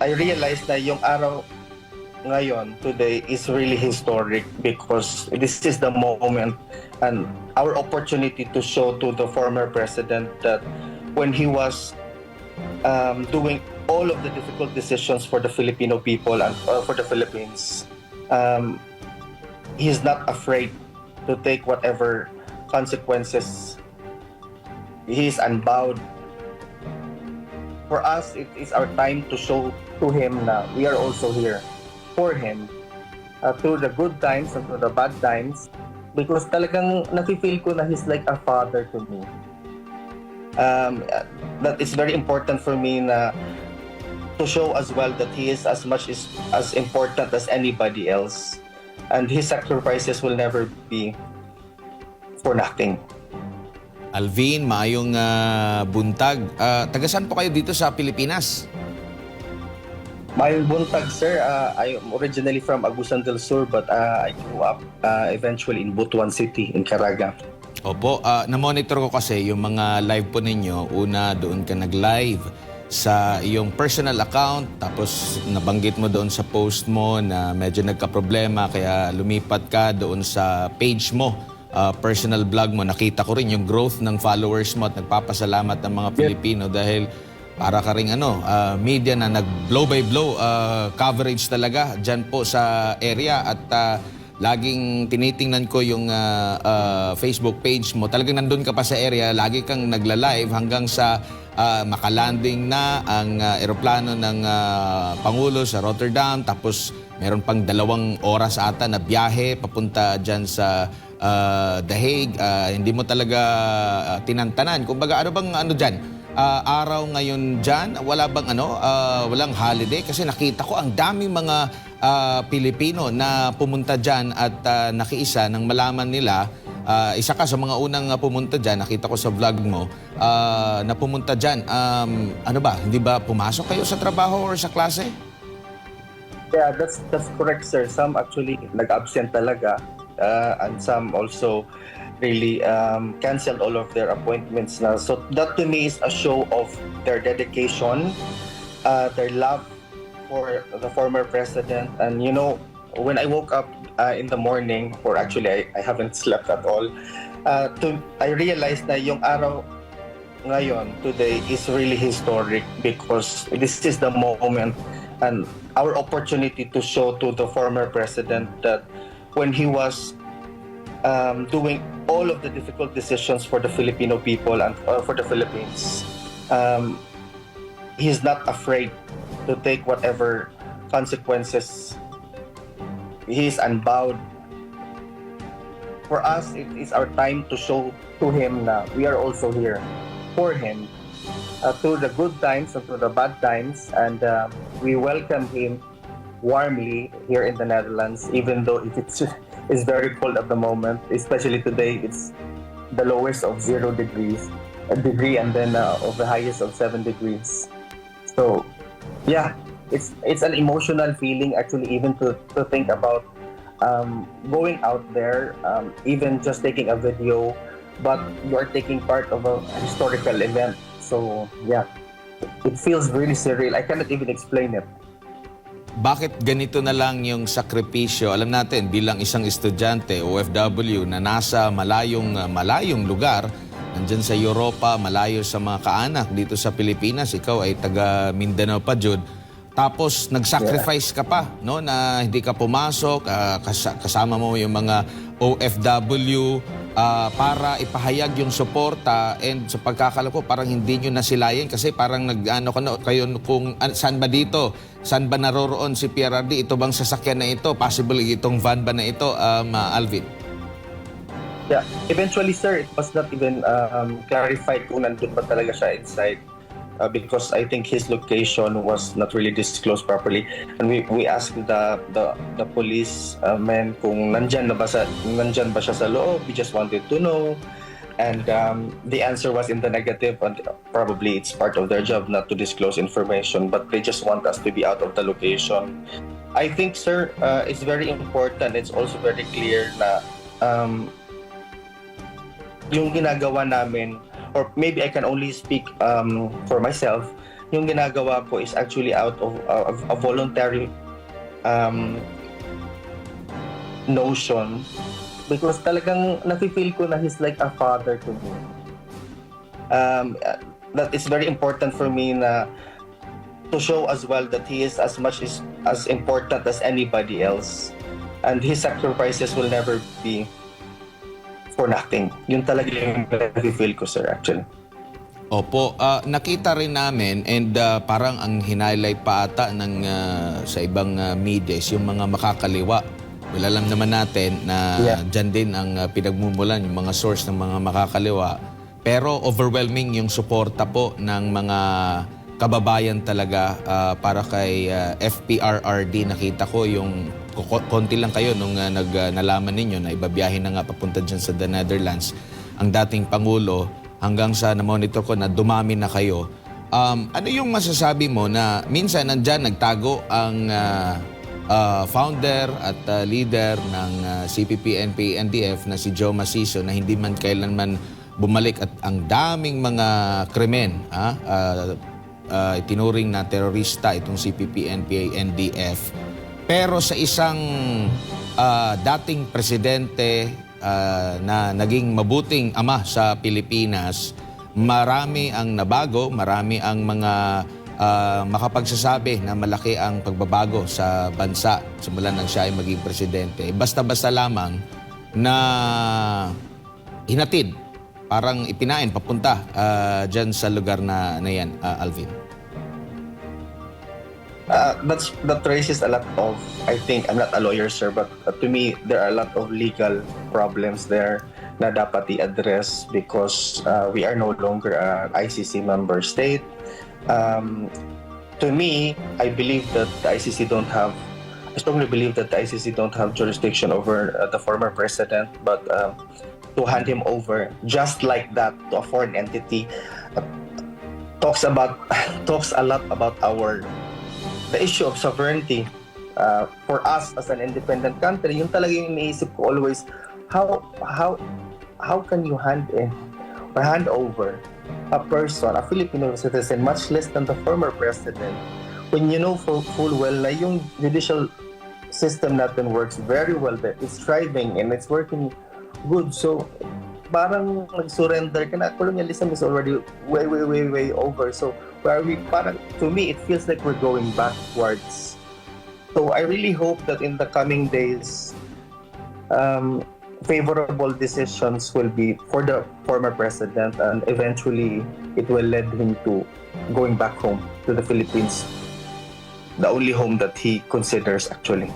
I realized na yung araw ngayon, today, is really historic because this is the moment and our opportunity to show to the former president that when he was um, doing all of the difficult decisions for the Filipino people and uh, for the Philippines, um, he's not afraid to take whatever consequences. He is unbowed. For us, it is our time to show to him na we are also here for him uh, through the good times and through the bad times because talagang nafe-feel ko na he's like a father to me. Um, that is very important for me na to show as well that he is as much as, as important as anybody else and his sacrifices will never be for nothing. Alvin, maayong ah, buntag. Ah, taga saan po kayo dito sa Pilipinas? Mayong buntag, sir. Uh, I'm originally from Agusan del Sur but uh, I grew up uh, eventually in Butuan City in Caraga. Opo, ah, na-monitor ko kasi yung mga live po ninyo. Una, doon ka nag-live sa iyong personal account. Tapos nabanggit mo doon sa post mo na medyo nagka-problema kaya lumipat ka doon sa page mo. Ah, personal blog mo. Nakita ko rin yung growth ng followers mo at nagpapasalamat ng mga Pilipino dahil para ka ring ano, ah, media na nag blow by blow ah, coverage talaga dyan po sa area at ah, laging tinitingnan ko yung ah, ah, Facebook page mo. Talagang nandun ka pa sa area, lagi kang nagla-live hanggang sa ah, makalanding na ang ah, eroplano ng ah, Pangulo sa Rotterdam. Tapos meron pang dalawang oras ata na biyahe papunta dyan sa ah, The Hague. Ah, hindi mo talaga ah, tinantanan. Kumbaga ano bang ano dyan? Ah, araw ngayon dyan, wala bang ano, ah, walang holiday? Kasi nakita ko ang daming mga ah, Pilipino na pumunta dyan at ah, nakiisa nang malaman nila, ah, isa ka sa mga unang pumunta dyan, nakita ko sa vlog mo, ah, na pumunta dyan. Um, ano ba, hindi ba pumasok kayo sa trabaho or sa klase? Yeah, that's that's correct, sir. Some actually nag-absent talaga, uh, and some also really um, canceled all of their appointments na. So that to me is a show of their dedication, uh, their love for the former president. And you know, when I woke up uh, in the morning, or actually I, I haven't slept at all, uh, to, I realized na yung araw ngayon, today, is really historic because this is the moment and our opportunity to show to the former president that when he was um, doing all of the difficult decisions for the Filipino people and uh, for the Philippines, um, he's not afraid to take whatever consequences. He is unbowed. For us, it is our time to show to him na we are also here for him uh, through the good times and through the bad times. And uh, we welcome him warmly here in the Netherlands, even though it's it's very cold at the moment, especially today. It's the lowest of zero degrees, a degree, and then uh, of the highest of seven degrees. So, yeah, it's it's an emotional feeling actually, even to to think about um, going out there, um, even just taking a video, but you are taking part of a historical event. So, yeah, it feels really surreal. I cannot even explain it. Bakit ganito na lang yung sakripisyo? Alam natin, bilang isang estudyante, OFW, na nasa malayong, uh, malayong lugar, nandyan sa Europa, malayo sa mga kaanak dito sa Pilipinas, ikaw ay taga Mindanao pa, Jud. Tapos nag-sacrifice ka pa, no, na hindi ka pumasok, kas- kasama mo yung mga OFW ah, para ipahayag yung suporta and sa pagkakala ko parang hindi nyo nasilayan kasi parang nag-ano ka kayo kung an- saan ba dito, saan ba naroroon si PRRD, ito bang sasakyan na ito, possible itong van ba na ito, um, ah, Alvin? Yeah, eventually, sir, it was not even um, clarified kung nandun ba talaga siya inside. Uh, because I think his location was not really disclosed properly, and we we asked the the the police uh, men kung nandyan na ba sa nandyan ba siya sa loob. We just wanted to know, and um, the answer was in the negative. And probably it's part of their job not to disclose information, but they just want us to be out of the location. I think, sir, uh, it's very important. It's also very clear na um, yung ginagawa namin or maybe I can only speak um, for myself yung ginagawa ko is actually out of of a voluntary um, notion because talagang nafe-feel ko na he's like a father to me. Um, that is very important for me na to show as well that he is as much as, as important as anybody else. And his sacrifices will never be for nothing. Yun talaga yung nafe-feel ko, sir, actually. Opo, ah, nakita rin namin and ah, parang ang hinighlight pa ata ng, ah, sa ibang uh, media is yung mga makakaliwa. Well, alam naman natin na Yeah. dyan din ang ah, pinagmumulan, yung mga source ng mga makakaliwa. Pero overwhelming yung suporta po ng mga kababayan talaga ah, para kay ah, FPRRD. Nakita ko yung konti lang kayo nung ah, nag, ah, nalaman ninyo na ibabiyahin na nga papunta dyan sa the Netherlands ang dating Pangulo hanggang sa na-monitor ko na dumami na kayo. Um, ano yung masasabi mo na minsan nandyan nagtago ang ah, ah, founder at ah, leader ng ah, CPP, NP, NDF na si Joe Masiso na hindi man kailanman bumalik at ang daming mga krimen ah, ah, ah, itinuring na terorista itong CPP, NPA, NDF. Pero sa isang ah, dating presidente ah, na naging mabuting ama sa Pilipinas, marami ang nabago, marami ang mga ah, makapagsasabi na malaki ang pagbabago sa bansa simula nang siya ay maging presidente. Basta-basta lamang na hinatid, parang ipinain papunta ah, dyan sa lugar na, na yan, ah, Alvin. Uh, that's that raises a lot of I think I'm not a lawyer sir but to me there are a lot of legal problems there na dapat i-address because uh, we are no longer an ICC member state. Um, to me I believe that the ICC don't have I strongly believe that the ICC don't have jurisdiction over uh, the former president but uh, to hand him over just like that to a foreign entity uh, talks about talks a lot about our the issue of sovereignty uh, for us as an independent country, yung talaga yung iniisip ko always, how how how can you hand in or hand over a person, a Filipino citizen, much less than the former president, when you know full, full well na yung judicial system natin works very well, that it's thriving and it's working good. So, parang nag-surrender ka na. Colonialism is already way, way, way, way over. So, where we, parang, to me, it feels like we're going backwards. So, I really hope that in the coming days, um, favorable decisions will be for the former president and eventually it will lead him to going back home to the Philippines. The only home that he considers actually.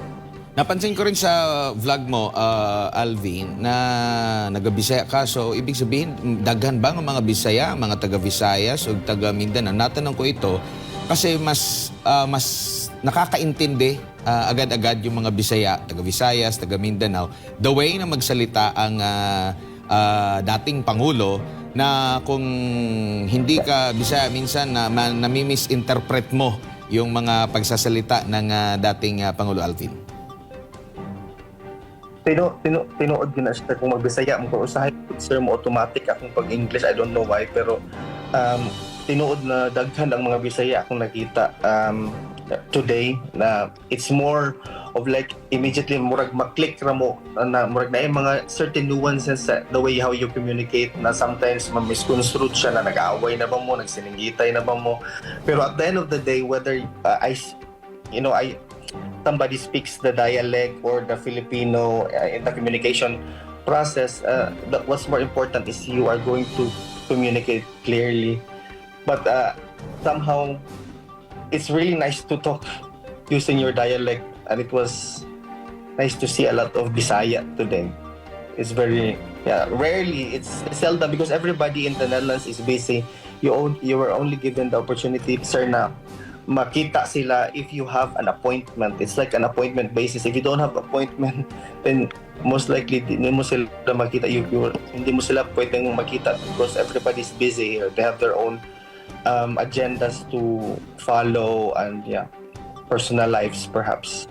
Napansin ko rin sa vlog mo, ah, Alvin, na nag-Bisaya ka. So, ibig sabihin, daghan ba ang mga Bisaya, mga taga-Visayas o taga-Mindanao? Natanong ko ito kasi mas ah, mas nakakaintindi ah, agad-agad yung mga Bisaya, taga-Visayas, taga-Mindanao, the way na magsalita ang ah, ah, dating Pangulo na kung hindi ka Bisaya, minsan na, ma- nami-misinterpret mo yung mga pagsasalita ng ah, dating ah, Pangulo Alvin. Tino, tino, tinuod na siya kung magbisaya mo kung usahay sir mo automatic akong pag English I don't know why pero um, tinuod na daghan ang mga bisaya akong nakita um, today na it's more of like immediately murag maklik ra mo na murag na yung mga certain nuances sa the way how you communicate na sometimes ma-misconstrued siya na nag-aaway na ba mo nagsiningitay na ba mo. Pero at the end of the day whether uh, I you know I somebody speaks the dialect or the Filipino uh, in the communication process, uh, that what's more important is you are going to communicate clearly. But uh, somehow, it's really nice to talk using your dialect, and it was nice to see a lot of Bisaya today. It's very yeah, rarely it's seldom because everybody in the Netherlands is busy. You you were only given the opportunity, sir, na makita sila if you have an appointment. It's like an appointment basis. If you don't have appointment, then most likely hindi mo sila makita. You, you, hindi mo sila pwedeng makita because everybody's busy here. They have their own um, agendas to follow and yeah, personal lives perhaps.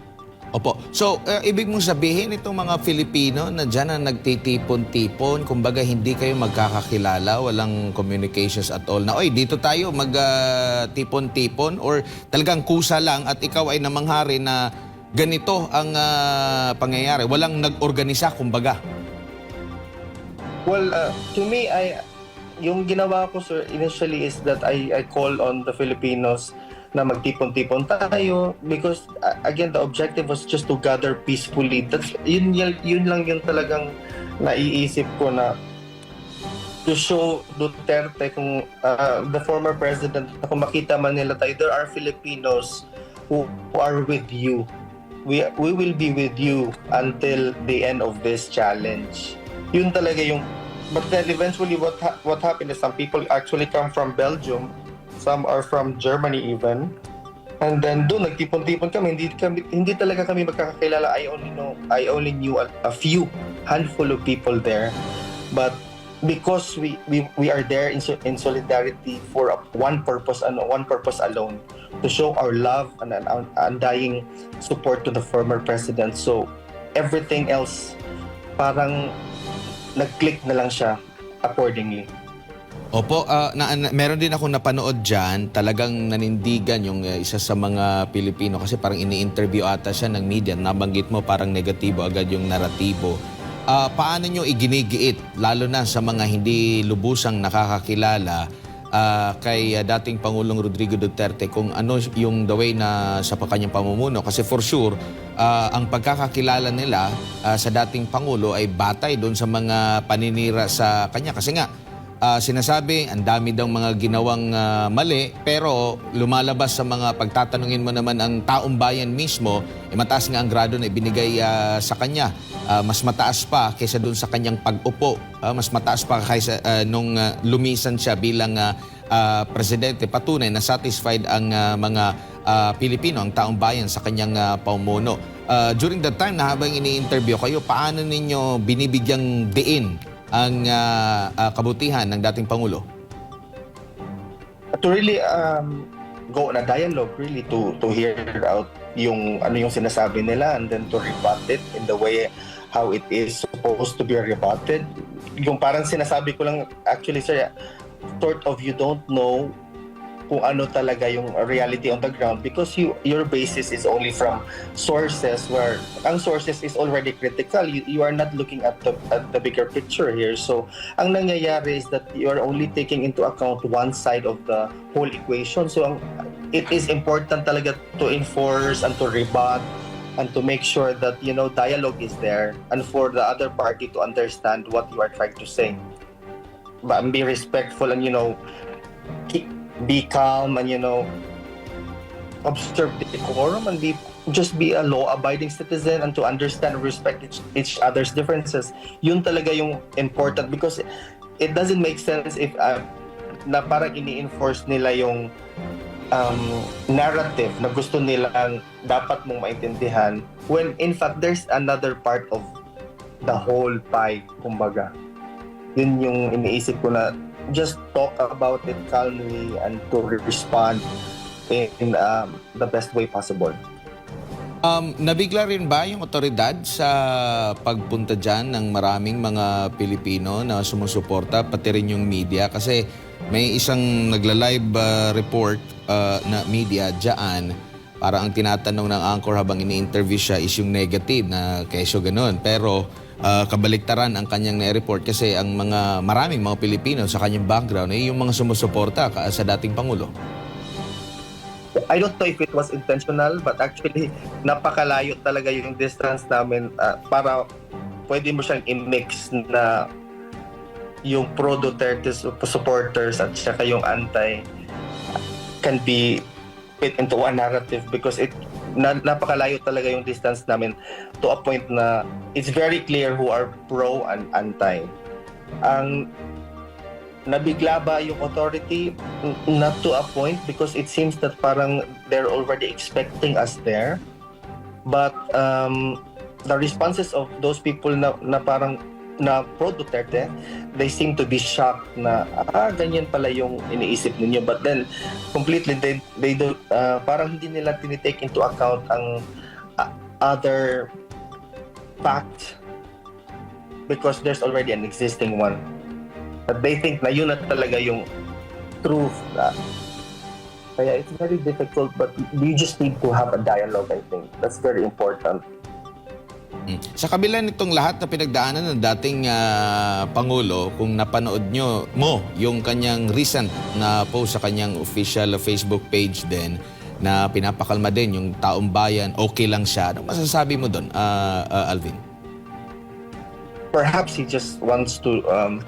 Opo. So, eh, ibig mong sabihin itong mga Filipino na dyan na nagtitipon-tipon, kumbaga hindi kayo magkakakilala, walang communications at all na, oy, dito tayo mag-tipon-tipon or talagang kusa lang at ikaw ay namanghari na ganito ang ah, pangyayari. Walang nag-organisa, kumbaga. Well, uh, to me, I yung ginawa ko sir initially is that I I call on the Filipinos na magtipon-tipon tayo because uh, again the objective was just to gather peacefully. That's yun yun, lang yung talagang naiisip ko na to show Duterte kung uh, the former president na kung makita man nila tayo there are Filipinos who, who are with you. We we will be with you until the end of this challenge yun talaga yung but then eventually what ha- what happened is some people actually come from Belgium some are from Germany even. And then doon nagtipon-tipon kami. Hindi kami hindi talaga kami magkakakilala. I only know I only knew a, a few handful of people there. But because we we, we are there in, in solidarity for a, one purpose and one purpose alone to show our love and an un- undying support to the former president. So everything else parang nag-click na lang siya accordingly. Opo, ah, na, na- meron din ako napanood dyan, talagang nanindigan yung eh, isa sa mga Pilipino kasi parang ini-interview ata siya ng media, nabanggit mo parang negatibo agad yung naratibo. Ah, paano nyo iginigiit, lalo na sa mga hindi lubusang nakakakilala ah, kay ah, dating Pangulong Rodrigo Duterte kung ano yung the way na sa kanyang pamumuno? Kasi for sure, ah, ang pagkakakilala nila ah, sa dating Pangulo ay batay doon sa mga paninira sa kanya. Kasi nga, Ah, sinasabi, ang dami daw mga ginawang ah, mali, pero lumalabas sa mga pagtatanungin mo naman ang taong bayan mismo, eh, mataas nga ang grado na ibinigay ah, sa kanya. Ah, mas mataas pa kaysa doon sa kanyang pag-upo. Ah, mas mataas pa kaysa ah, nung ah, lumisan siya bilang ah, ah, presidente. Patunay na satisfied ang ah, mga ah, Pilipino, ang taong bayan sa kanyang ah, pamumuno. Ah, during that time na habang ini-interview kayo, paano ninyo binibigyang diin ang ah, ah, kabutihan ng dating Pangulo? To really um, go on a dialogue really to to hear out yung ano yung sinasabi nila and then to rebut it in the way how it is supposed to be rebutted. Yung parang sinasabi ko lang actually sir sort of you don't know kung ano talaga yung reality on the ground because you your basis is only from sources where ang sources is already critical. You, you are not looking at the at the bigger picture here. So ang nangyayari is that you are only taking into account one side of the whole equation. So ang, it is important talaga to enforce and to rebut and to make sure that you know dialogue is there and for the other party to understand what you are trying to say. But be respectful and you know keep, be calm and you know observe decorum and be just be a law-abiding citizen and to understand and respect each, each other's differences. Yun talaga yung important because it doesn't make sense if uh, na parang ini-enforce nila yung um, narrative na gusto nilang dapat mong maintindihan when in fact there's another part of the whole pie kumbaga yun yung iniisip ko na just talk about it calmly and to respond in um, the best way possible. Um, nabigla rin ba yung otoridad sa pagpunta dyan ng maraming mga Pilipino na sumusuporta, pati rin yung media? Kasi may isang nagla-live uh, report uh, na media dyan, para ang tinatanong ng anchor habang ini-interview siya is yung negative na kesyo ganun. Pero uh, kabaliktaran ang kanyang na-report kasi ang mga maraming mga Pilipino sa kanyang background ay yung mga sumusuporta sa dating Pangulo. I don't know if it was intentional but actually napakalayo talaga yung distance namin uh, para pwede mo siyang i-mix na yung pro Duterte su- supporters at saka yung anti can be fit into one narrative because it na, napakalayo talaga yung distance namin to a point na it's very clear who are pro and anti. Ang nabigla ba yung authority? Not to a point because it seems that parang they're already expecting us there. But um, the responses of those people na, na parang na pro Duterte, they seem to be shocked na ah ganyan pala yung iniisip ninyo but then completely they they do uh, parang hindi nila tinitake into account ang ah, other fact because there's already an existing one. But they think na yun na talaga yung truth na kaya it's very difficult but we just need to have a dialogue I think. That's very important. Sa kabila nitong lahat na pinagdaanan ng dating ah, Pangulo, kung napanood nyo mo yung kanyang recent na post sa kanyang official Facebook page din, na pinapakalma din yung taong bayan, okay lang siya. Ano masasabi mo doon, ah, ah, Alvin? perhaps he just wants to um,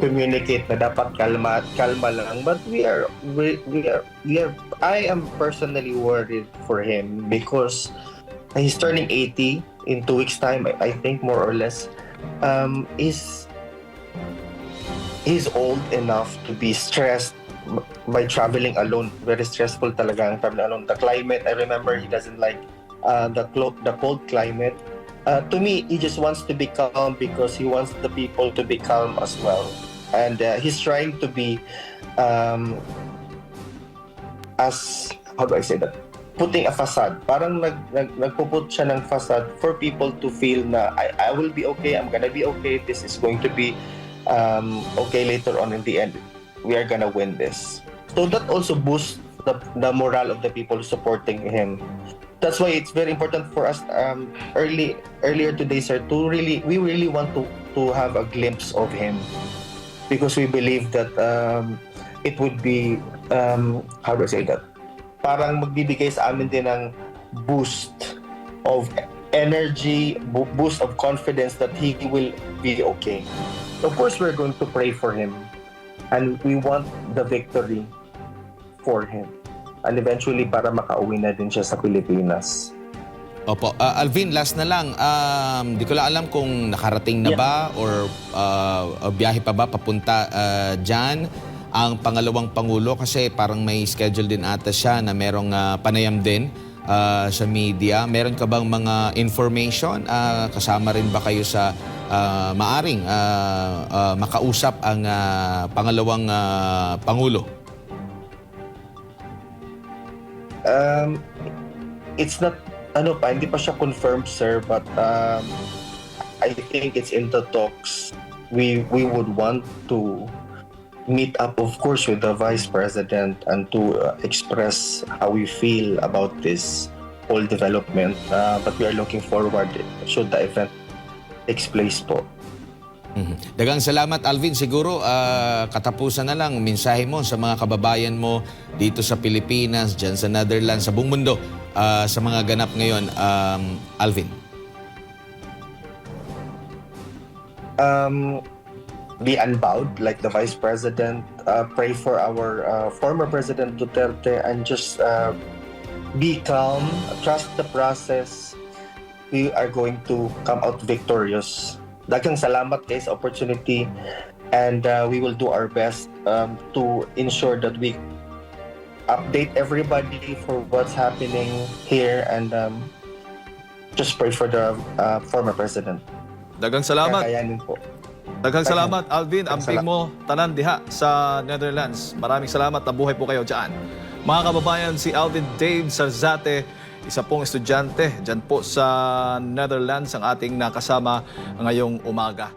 communicate na dapat kalma at kalma lang but we are we, we are we are I am personally worried for him because he's turning 80 in two weeks time I, think more or less um he's old enough to be stressed by traveling alone very stressful talaga ang traveling alone the climate I remember he doesn't like uh, the clo- the cold climate uh, to me, he just wants to be calm because he wants the people to be calm as well. And uh, he's trying to be um, as, how do I say that? Putting a facade. Parang nag, nag, nagpuput siya ng facade for people to feel na I, I will be okay, I'm gonna be okay, this is going to be um, okay later on in the end. We are gonna win this. So that also boosts the, the morale of the people supporting him that's why it's very important for us um, early earlier today sir to really we really want to to have a glimpse of him because we believe that um, it would be um, how do I say that parang magbibigay sa amin din ng boost of energy bo- boost of confidence that he will be okay of course we're going to pray for him and we want the victory for him and eventually para makauwi na din siya sa Pilipinas. Opo. Ah, Alvin, last na lang. Um, di ko lang alam kung nakarating na Yeah. ba or ah, biyahe pa ba papunta ah, dyan ang pangalawang Pangulo kasi parang may schedule din ata siya na merong ah, panayam din ah, sa media. Meron ka bang mga information? Ah, kasama rin ba kayo sa ah, maaring ah, ah, makausap ang ah, pangalawang ah, Pangulo? Um, it's not, ano pa, hindi pa siya confirmed, sir, but um, I think it's in the talks. We, we would want to meet up, of course, with the Vice President and to uh, express how we feel about this whole development. Uh, but we are looking forward should the event takes place po. Mhm. Dagang salamat Alvin. Siguro ah, katapusan na lang mensahe mo sa mga kababayan mo dito sa Pilipinas, diyan sa Netherlands, sa buong mundo ah, sa mga ganap ngayon, um, Alvin. um, be unbowed like the vice president uh, pray for our uh, former president duterte and just uh, be calm trust the process we are going to come out victorious daghang salamat guys opportunity and uh, we will do our best um, to ensure that we update everybody for what's happening here and um, just pray for the uh, former president Dagang salamat. Kakayanin po. Daghang salamat, Alvin. Amping mo, tanan diha sa Netherlands. Maraming salamat. Nabuhay po kayo dyan. Mga kababayan, si Alvin Dave Sarzate, isa pong estudyante dyan po sa Netherlands ang ating nakasama ngayong umaga.